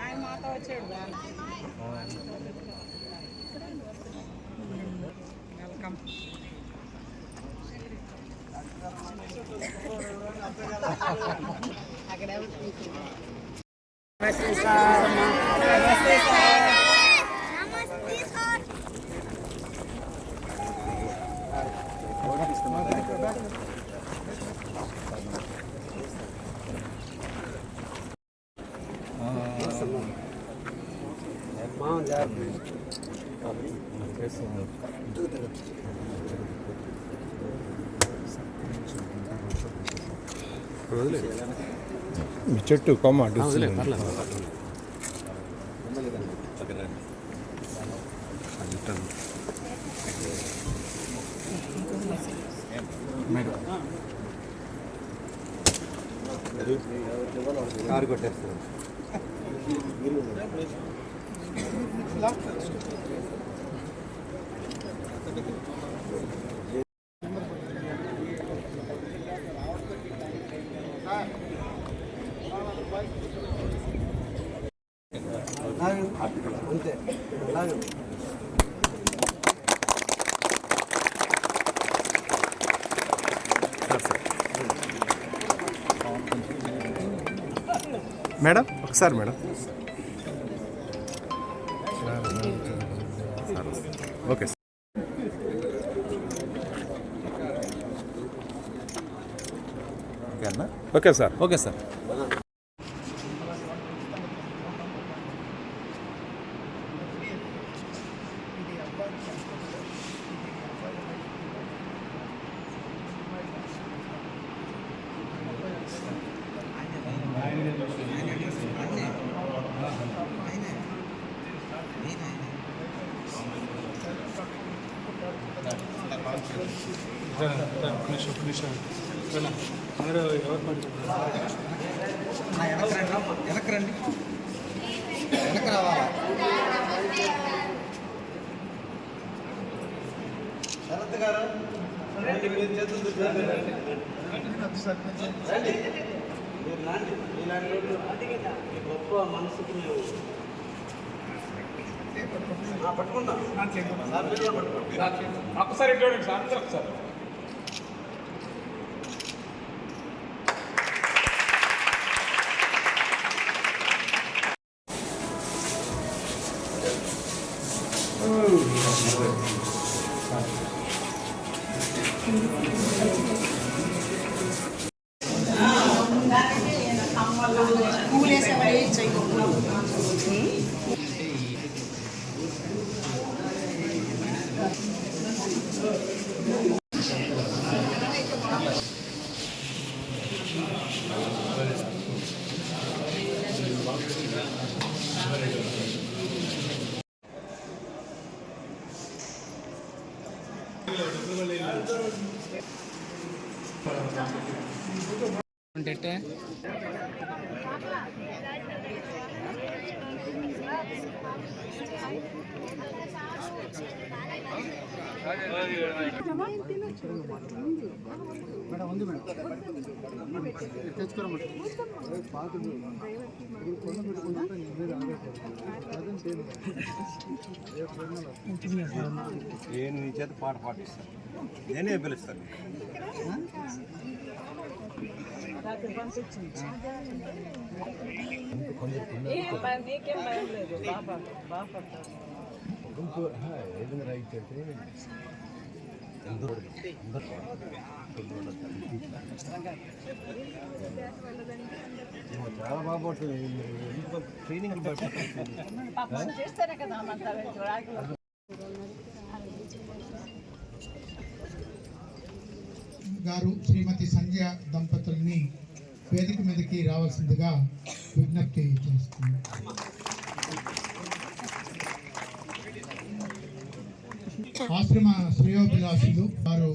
ఆయన మాతో వచ్చాడు వెల్కమ్ నమస్తే చెట్టు కొమ్మ కారు కొట్టేస్తారు అంతే లాగు మేడం ఒకసారి madam okay okay sir. Okay sir. వెనక్కి రండి వెనక్కి రావాలా శరత్ గారు రండి, మీరు రాండి. మీలాంటి మీ గొప్ప మనసుకు మేము ఆ, పట్టుకుందాం సార్, మీరు కూడా పట్టుకోండి. మేడం ఉంది మేడం అందరూ ఒకసారి నేను నీ చేత పాట పాటిస్తాను. నేనే పిలుస్తాను. ఏం భయం నీకేం భయం లేదు బాబా. చాలా బాగుంటుంది ట్రైనింగ్ కదా గారు శ్రీమతి సంధ్య దంపతుల్ని వేదిక మీదకి రావాల్సిందిగా విజ్ఞప్తి చేస్తుంది ఆశ్రమ శ్రేయోభిలాషులు వారు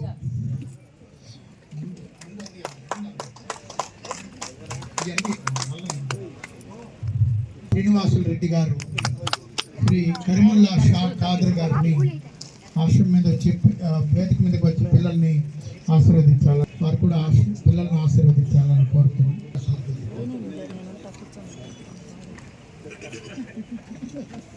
శ్రీనివాసులు రెడ్డి గారు శ్రీ కరీముల్లా షా ఖాదర్ గారిని ఆశ్రమం మీద వచ్చి వేదిక మీదకి వచ్చి పిల్లల్ని ఆశీర్వదించాలి వారు కూడా ఆశ- పిల్లల్ని ఆశీర్వదించాలని కోరుతున్నాం. చేయాలని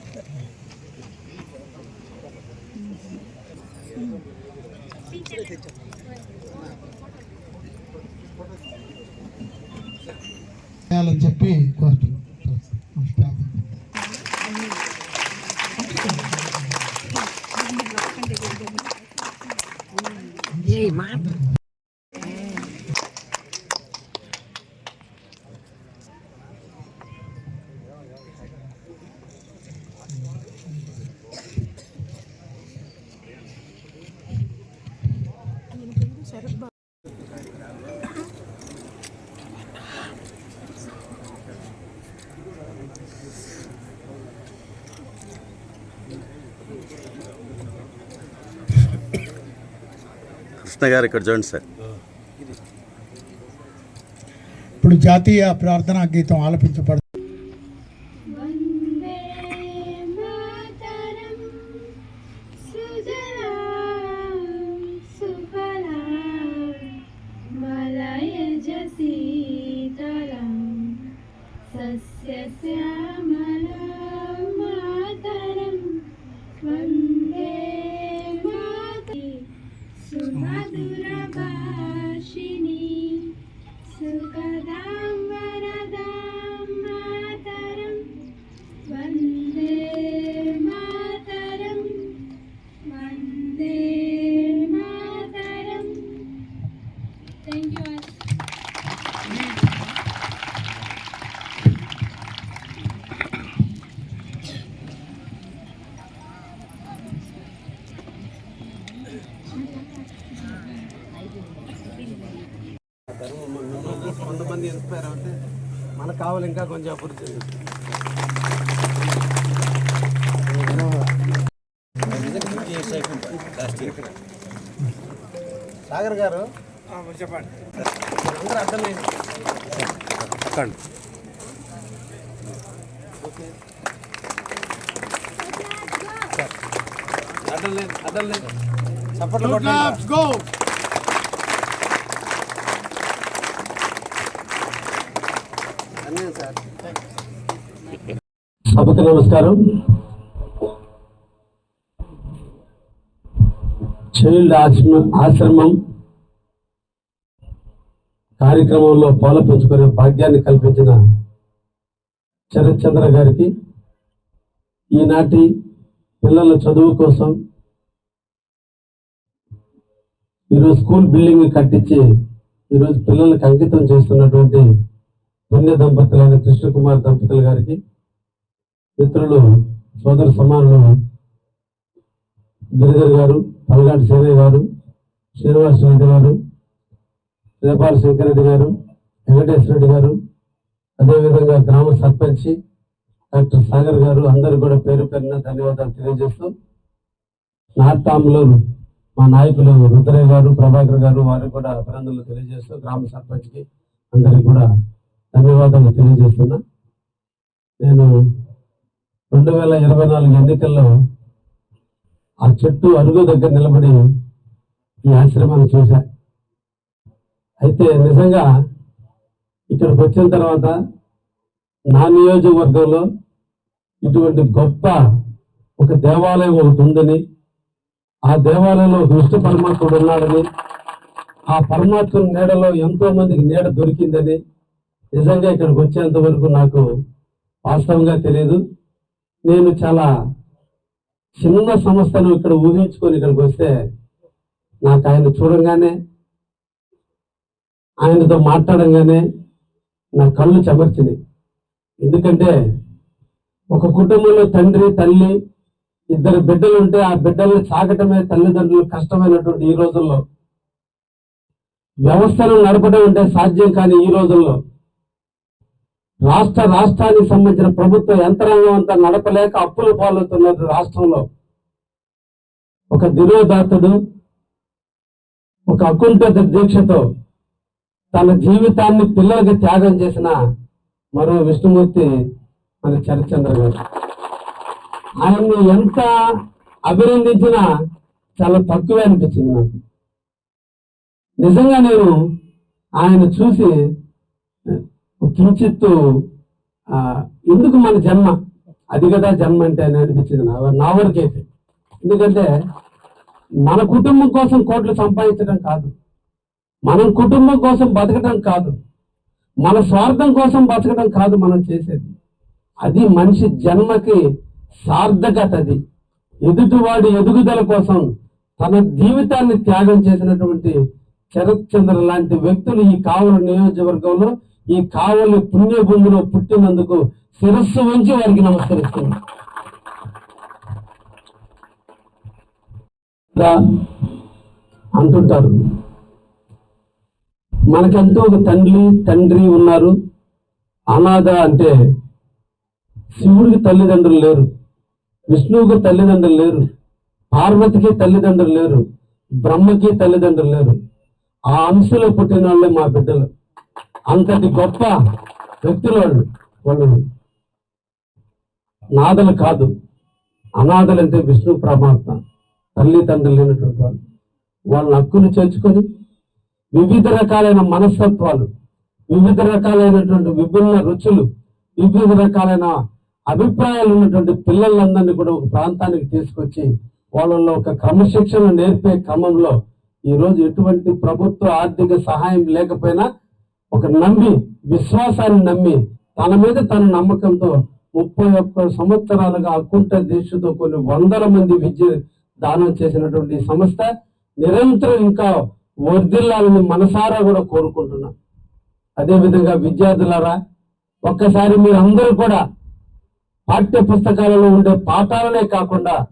చెప్పి కోరుతున్నాను కృష్ణ గారు ఇక్కడ చూడండి సార్. ఇప్పుడు జాతీయ ప్రార్థనా గీతం ఆలపించబడు కొంతమంది ఇన్స్పైర్ అవుతే మనకు కావాలి ఇంకా కొంచెం అభివృద్ధి. సాగర్ గారు చెప్పండి. అందరూ అర్థమైంది. అడ్డం లేదు అడ్డం లేదు. చప్పట్లు కొట్టండి గో అన్నీ సార్ సభకు నమస్కారం. చైల్డ్ ఆశ్రమ ఆశ్రమం కార్యక్రమంలో పాల పంచుకునే భాగ్యాన్ని కల్పించిన శరత్చంద్ర గారికి ఈనాటి పిల్లల చదువు కోసం ఈరోజు స్కూల్ బిల్డింగ్ కట్టించి ఈరోజు పిల్లలకు అంకితం చేస్తున్నటువంటి పుణ్య దంపతులైన కృష్ణకుమార్ దంపతుల గారికి మిత్రులు సోదర సమానులు గిరిధర్ గారు పల్గాటి సేనయ్య గారు శ్రీనివాస రెడ్డి గారు రేపాల శంకరెడ్డి గారు వెంకటేశ్వర రెడ్డి గారు అదేవిధంగా గ్రామ సర్పంచి డాక్టర్ సాగర్ గారు అందరు కూడా పేరు పేరున ధన్యవాదాలు తెలియజేస్తూ నాటాంలో మా నాయకులు రుద్రయ్య గారు ప్రభాకర్ గారు వారికి కూడా అభినందనలు తెలియజేస్తూ గ్రామ సర్పంచ్కి అందరికి కూడా ధన్యవాదాలు తెలియజేస్తున్నా. నేను రెండు వేల ఇరవై నాలుగు ఎన్నికల్లో ఆ చెట్టు అరుగు దగ్గర నిలబడి ఈ ఆశ్రమాన్ని చూశా. అయితే నిజంగా ఇక్కడికి వచ్చిన తర్వాత నా నియోజకవర్గంలో ఇటువంటి గొప్ప ఒక దేవాలయం ఒకటి ఉందని ఆ దేవాలయంలో ఒక విష్ణు పరమాత్ముడు ఉన్నాడని ఆ పరమాత్మ నీడలో ఎంతో మందికి నీడ దొరికిందని నిజంగా ఇక్కడికి వచ్చేంత వరకు నాకు వాస్తవంగా తెలియదు నేను చాలా చిన్న సంస్థను ఇక్కడ ఊహించుకొని ఇక్కడికి వస్తే నాకు ఆయన చూడంగానే ఆయనతో మాట్లాడంగానే నా కళ్ళు చెమర్చినాయి. ఎందుకంటే ఒక కుటుంబంలో తండ్రి తల్లి ఇద్దరు బిడ్డలు ఉంటే ఆ బిడ్డల్ని సాగటమే తల్లిదండ్రులు కష్టమైనటువంటి ఈ రోజుల్లో. వ్యవస్థను నడపడం అంటే సాధ్యం కానీ ఈ రోజుల్లో. రాష్ట్ర రాష్ట్రానికి సంబంధించిన ప్రభుత్వ యంత్రాంగం అంతా నడపలేక అప్పులు పాలవుతున్నారు రాష్ట్రంలో. ఒక దినోదాతుడు ఒక అకుంఠిత దీక్షతో తన జీవితాన్ని పిల్లలకి త్యాగం చేసిన మరో విష్ణుమూర్తి మన చరిచంద్ర గారు ఆయన్ని ఎంత అభినందించినా చాలా తక్కువే అనిపించింది నాకు. నిజంగా నేను ఆయన చూసి కించిత్తు ఎందుకు మన జన్మ? అది కదా జన్మ అంటే అని అనిపించింది నా నా వరకైతే ఎందుకంటే మన కుటుంబం కోసం కోట్లు సంపాదించడం కాదు. మనం కుటుంబం కోసం బతకడం కాదు. మన స్వార్థం కోసం బతకడం కాదు మనం చేసేది. అది మనిషి జన్మకి సార్థకత అది. ఎదుటివాడి ఎదుగుదల కోసం తన జీవితాన్ని త్యాగం చేసినటువంటి శరత్ చంద్ర లాంటి వ్యక్తులు ఈ కావలి నియోజకవర్గంలో ఈ కావలి పుణ్యభూమిలో పుట్టినందుకు శిరస్సు ఉంచి వారికి నమస్కరిస్తుంది అంటుంటారు. మనకంటూ ఒక తండ్రి తండ్రి ఉన్నారు. అనాథ అంటే శివుడికి తల్లిదండ్రులు లేరు. విష్ణువుకి తల్లిదండ్రులు లేరు. పార్వతికి తల్లిదండ్రులు లేరు. బ్రహ్మకి తల్లిదండ్రులు లేరు. ఆ అంశలో పుట్టిన వాళ్ళే మా బిడ్డలు. అంతటి గొప్ప వ్యక్తులు వాళ్ళు. వాళ్ళు నాదలు కాదు. అనాథలు అంటే విష్ణు పరమాత్మ తల్లిదండ్రులు లేనటువంటి వాళ్ళు. వాళ్ళ హక్కును చేర్చుకొని వివిధ రకాలైన మనస్తత్వాలు వివిధ రకాలైనటువంటి విభిన్న రుచులు వివిధ రకాలైన అభిప్రాయాలు ఉన్నటువంటి పిల్లలందరినీ కూడా ఒక ప్రాంతానికి తీసుకొచ్చి వాళ్ళల్లో ఒక క్రమశిక్షణ నేర్పే క్రమంలో ఈరోజు ఎటువంటి ప్రభుత్వ ఆర్థిక సహాయం లేకపోయినా ఒక నమ్మి విశ్వాసాన్ని నమ్మి తన మీద తన నమ్మకంతో ముప్పై ఒక్క సంవత్సరాలుగా అకుంఠ దీక్షతో కొన్ని వందల మంది విద్య దానం చేసినటువంటి సంస్థ నిరంతరం ఇంకా వర్ధిల్లాలని మనసారా కూడా కోరుకుంటున్నా. అదేవిధంగా విద్యార్థులారా ఒక్కసారి మీరు కూడా పాఠ్య పుస్తకాలలో ఉండే పాఠాలనే కాకుండా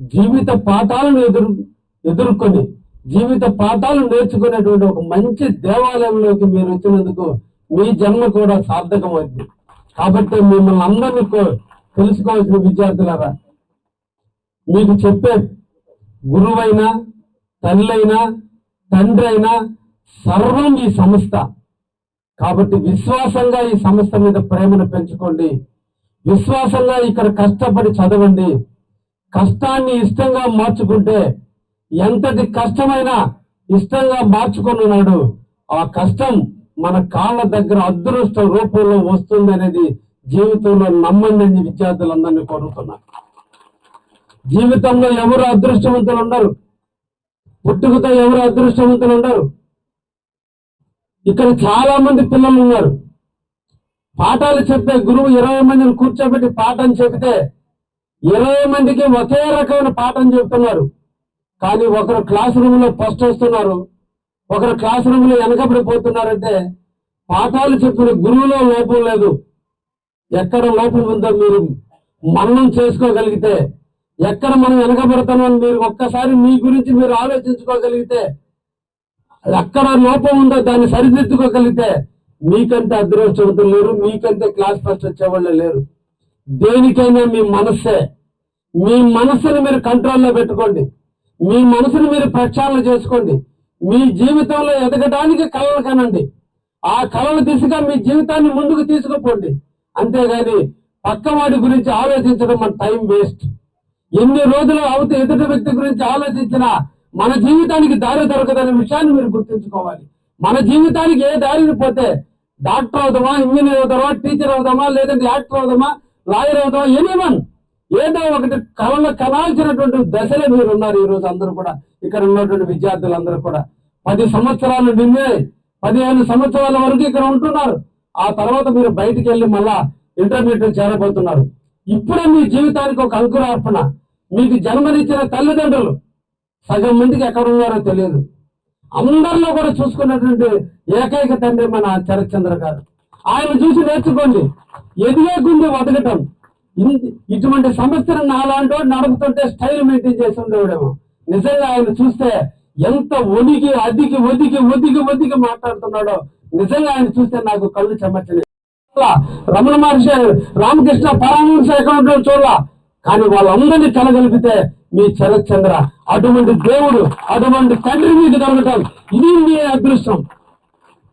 జీవిత పాఠాలను ఎదురు ఎదుర్కొని జీవిత పాఠాలు నేర్చుకునేటువంటి ఒక మంచి దేవాలయంలోకి మీరు వచ్చినందుకు మీ జన్మ కూడా సార్థకమైంది. కాబట్టి మిమ్మల్ని అందరినీ కో- తెలుసుకోవాల్సిన విద్యార్థులారా మీకు చెప్పే గురువైనా తల్లైనా తండ్రి అయినా సర్వం ఈ సంస్థ. కాబట్టి విశ్వాసంగా ఈ సంస్థ మీద ప్రేమను పెంచుకోండి. విశ్వాసంగా ఇక్కడ కష్టపడి చదవండి. కష్టాన్ని ఇష్టంగా మార్చుకుంటే ఎంతటి కష్టమైనా ఇష్టంగా మార్చుకున్నాడు ఆ కష్టం మన కాళ్ళ దగ్గర అదృష్ట రూపంలో వస్తుంది అనేది జీవితంలో నమ్మండి అని విద్యార్థులందరినీ కోరుతున్నా. జీవితంలో ఎవరు అదృష్టవంతులు ఉండరు. పుట్టుకతో ఎవరు అదృష్టవంతులు ఉండరు. ఇక్కడ చాలా మంది పిల్లలు ఉన్నారు. పాఠాలు చెప్పే గురువు ఇరవై మందిని కూర్చోబెట్టి పాఠం చెబితే ఇరవై మందికి ఒకే రకమైన పాఠం చెబుతున్నారు. కానీ ఒకరు క్లాస్ రూమ్లో ఫస్ట్ వస్తున్నారు. ఒకరు క్లాస్ రూమ్లో వెనకబడిపోతున్నారంటే పాఠాలు చెప్పిన గురువులో లోపం లేదు. ఎక్కడ లోపం ఉందో మీరు మన్నం చేసుకోగలిగితే ఎక్కడ మనం వెనకబడతామని మీరు ఒక్కసారి మీ గురించి మీరు ఆలోచించుకోగలిగితే ఎక్కడ లోపం ఉందో దాన్ని సరిదిద్దుకోగలిగితే మీకంటే అదృష్టవంతులు లేరు మీకంటే క్లాస్ ఫస్ట్ వచ్చేవాళ్ళు లేరు. దేనికైనా మీ మనస్సే. మీ మనస్సుని మీరు కంట్రోల్లో పెట్టుకోండి. మీ మనసుని మీరు ప్రక్షాళన చేసుకోండి. మీ జీవితంలో ఎదగడానికి కళలు కనండి. ఆ కళల దిశగా మీ జీవితాన్ని ముందుకు తీసుకుపోండి. అంతేగాని పక్కవాడి గురించి ఆలోచించడం మన టైం వేస్ట్. ఎన్ని రోజులు అవత ఎదుటి వ్యక్తి గురించి ఆలోచించినా మన జీవితానికి దారి దొరకదనే విషయాన్ని మీరు గుర్తుంచుకోవాలి. మన జీవితానికి ఏ దారిని పోతే డాక్టర్ అవుదామా ఇంజనీర్ అవుదామా టీచర్ అవుదామా లేదంటే యాక్టర్ అవుదామా లాయర్ అవుదామా ఎనీవన్ ఏదో ఒకటి కళలు కనాల్సినటువంటి దశలో మీరు ఉన్నారు ఈ రోజు అందరూ కూడా. ఇక్కడ ఉన్నటువంటి విద్యార్థులందరూ కూడా. పది సంవత్సరాలు నిన్నే పదిహేను సంవత్సరాల వరకు ఇక్కడ ఉంటున్నారు. ఆ తర్వాత మీరు బయటికి వెళ్ళి మళ్ళా ఇంటర్మీడియట్ చేరబోతున్నారు. ఇప్పుడే మీ జీవితానికి ఒక అంకురార్పణ. మీకు జన్మనిచ్చిన తల్లిదండ్రులు. సగం మందికి ఎక్కడ ఉన్నారో తెలియదు. అందరిలో కూడా చూసుకున్నటువంటి ఏకైక తండ్రి మన చరచంద్ర గారు. ఆయన చూసి నేర్చుకోండి. ఎదిగే గుండె వదగటం ఇటువంటి సంస్థను నాలాంటి నడుపుతుంటే స్టైల్ మెయింటైన్ చేసి ఉండేవాడేమో. నిజంగా ఆయన చూస్తే ఎంత ఒదిగి అదికి ఒదిగి ఒదిగి ఒదిగి మాట్లాడుతున్నాడో నిజంగా ఆయన చూస్తే నాకు కళ్ళు చెమర్చలేదు రమణ మహర్షి రామకృష్ణ పరమహంస ఎక్కడ చూడాల? కానీ వాళ్ళందరినీ కలగలిపితే మీ చరచంద్ర అటువంటి దేవుడు అటువంటి తండ్రి మీకు కలగటం ఇది మీ అదృష్టం.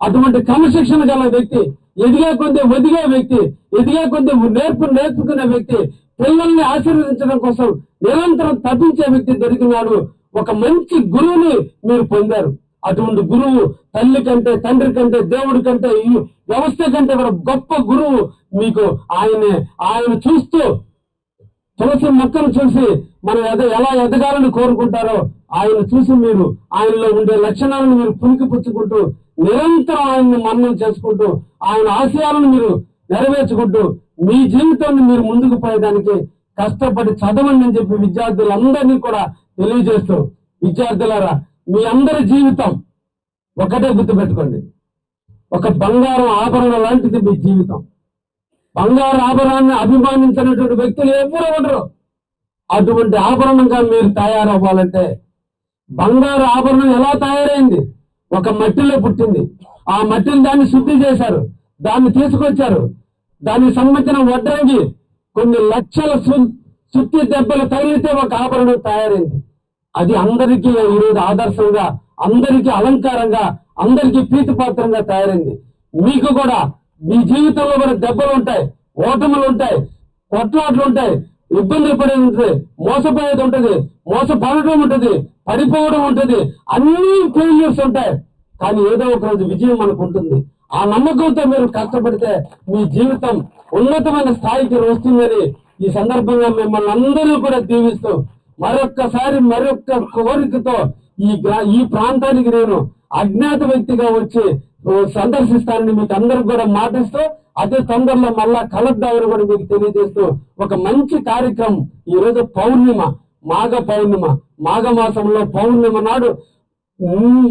అటువంటి క్రమశిక్షణ గల వ్యక్తి ఎదిగే కొద్ది ఒదిగే వ్యక్తి ఎదిగే కొద్ది నేర్పు నేర్చుకున్న వ్యక్తి పిల్లల్ని ఆశీర్వదించడం కోసం నిరంతరం తప్పించే వ్యక్తి దొరికినాడు. ఒక మంచి గురువుని మీరు పొందారు. అటువంటి గురువు తల్లి కంటే తండ్రి కంటే దేవుడి కంటే ఈ వ్యవస్థ కంటే కూడా గొప్ప గురువు మీకు ఆయనే. ఆయన చూస్తూ తులసి మొక్కను చూసి మనం ఎద ఎలా ఎదగాలని కోరుకుంటారో ఆయన చూసి మీరు ఆయనలో ఉండే లక్షణాలను మీరు పునికి పుచ్చుకుంటూ నిరంతరం ఆయన్ని మరణం చేసుకుంటూ ఆయన ఆశయాలను మీరు నెరవేర్చుకుంటూ మీ జీవితాన్ని మీరు ముందుకు పోయడానికి కష్టపడి చదవండి అని చెప్పి విద్యార్థులందరినీ కూడా తెలియజేస్తూ విద్యార్థులారా మీ అందరి జీవితం ఒకటే గుర్తుపెట్టుకోండి. ఒక బంగారం ఆభరణ లాంటిది మీ జీవితం. బంగారు ఆభరణాన్ని అభిమానించినటువంటి వ్యక్తులు ఎవరు ఉండరు. అటువంటి ఆభరణంగా మీరు తయారవ్వాలంటే బంగారు ఆభరణం ఎలా తయారైంది? ఒక మట్టిలో పుట్టింది. ఆ మట్టిని దాన్ని శుద్ధి చేశారు. దాన్ని తీసుకొచ్చారు. దానికి సంబంధించిన వడ్రంగి కొన్ని లక్షల సు- సుత్తి దెబ్బలు తగిలితే ఒక ఆభరణం తయారైంది. అది అందరికీ ఈరోజు ఆదర్శంగా అందరికీ అలంకారంగా అందరికీ ప్రీతిపాత్రంగా తయారైంది. మీకు కూడా మీ జీవితంలో కూడా దెబ్బలు ఉంటాయి ఓటములు ఉంటాయి కొట్లాట్లు ఉంటాయి. ఇబ్బంది పడేది ఉంటుంది మోసపోయేది ఉంటుంది మోసపడటం ఉంటుంది పడిపోవడం ఉంటుంది అన్ని ఫెయిల్యూర్స్ ఉంటాయి. కానీ ఏదో ఒక రోజు విజయం మనకు ఉంటుంది. ఆ నమ్మకంతో మీరు కష్టపడితే మీ జీవితం ఉన్నతమైన స్థాయికి వస్తుందని ఈ సందర్భంగా మిమ్మల్ని అందరూ కూడా దీవిస్తూ మరొక్కసారి మరొక్క కోరికతో ఈ ఈ ప్రాంతానికి నేను అజ్ఞాత వ్యక్తిగా వచ్చి సందర్శిస్తానని మీకు అందరికి కూడా మాటిస్తూ అదే తొందరలో మళ్ళా కలుద్దామని కూడా మీకు తెలియజేస్తూ ఒక మంచి కార్యక్రమం. ఈ రోజు పౌర్ణిమ మాఘ పౌర్ణిమ. మాఘ మాసంలో పౌర్ణిమ నాడు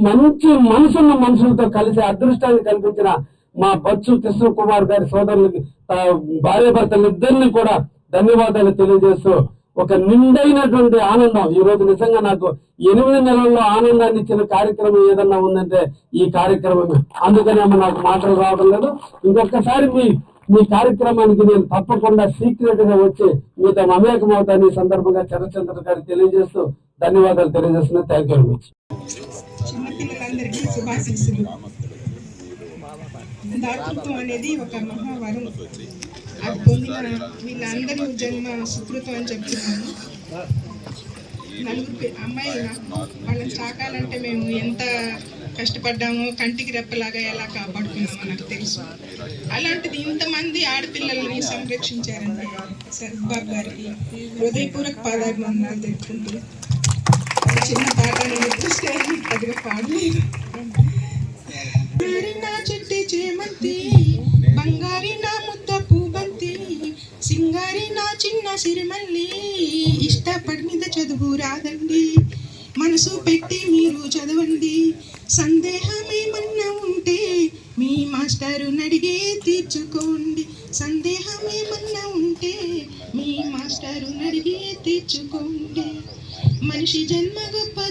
మంచి మనసున్న మనుషులతో కలిసి అదృష్టాన్ని కల్పించిన మా బచ్చు కృష్ణ కుమార్ గారి సోదరులకి భార్య భర్తలు ఇద్దరిని కూడా ధన్యవాదాలు తెలియజేస్తూ ఒక నిండైనటువంటి ఆనందం. ఈ రోజు నిజంగా నాకు ఎనిమిది నెలల్లో ఆనందాన్ని ఇచ్చిన కార్యక్రమం ఏదన్నా ఉందంటే ఈ కార్యక్రమమే. అందుకనే అమ్మ నాకు మాటలు రావడం లేదు. ఇంకొకసారి మీ మీ కార్యక్రమానికి నేను తప్పకుండా సీక్రెట్గా వచ్చి మీతో మమేకం అవుతాను. ఈ సందర్భంగా చంద్రచంద్ర గారికి తెలియజేస్తూ ధన్యవాదాలు తెలియజేస్తున్నా. థ్యాంక్ యూ వెరీ మచ్ దాతృత్వం అనేది ఒక మహావరం. అది పొందిన వీళ్ళందరి జన్మ సుకృతం అని చెప్తున్నాను. నలుగురు అమ్మాయి వాళ్ళని సాకాలంటే మేము ఎంత కష్టపడ్డామో కంటికి రెప్పలాగా ఎలా కాపాడుకున్నామో నాకు తెలుసు. అలాంటిది ఇంతమంది ఆడపిల్లల్ని సంరక్షించారంటే సర్బాబ్ గారికి హృదయపూర్వక పాదాభివందనాలు తెలుపుకుంటూ. చిన్న పాఠాన్ని నిర్దిస్తే పెద్దగా పాడలేదు నా చెట్టి చేమంతి. చిన్న సిరిమల్లి ఇష్టపడి మీద చదువు రాదండి. మనసు పెట్టి మీరు చదవండి. సందేహం ఏమన్నా ఉంటే మీ మాస్టరు నడిగే తీర్చుకోండి. సందేహం ఏమన్నా ఉంటే మీ మాస్టరు నడిగే తీర్చుకోండి. మనిషి జన్మ గొప్ప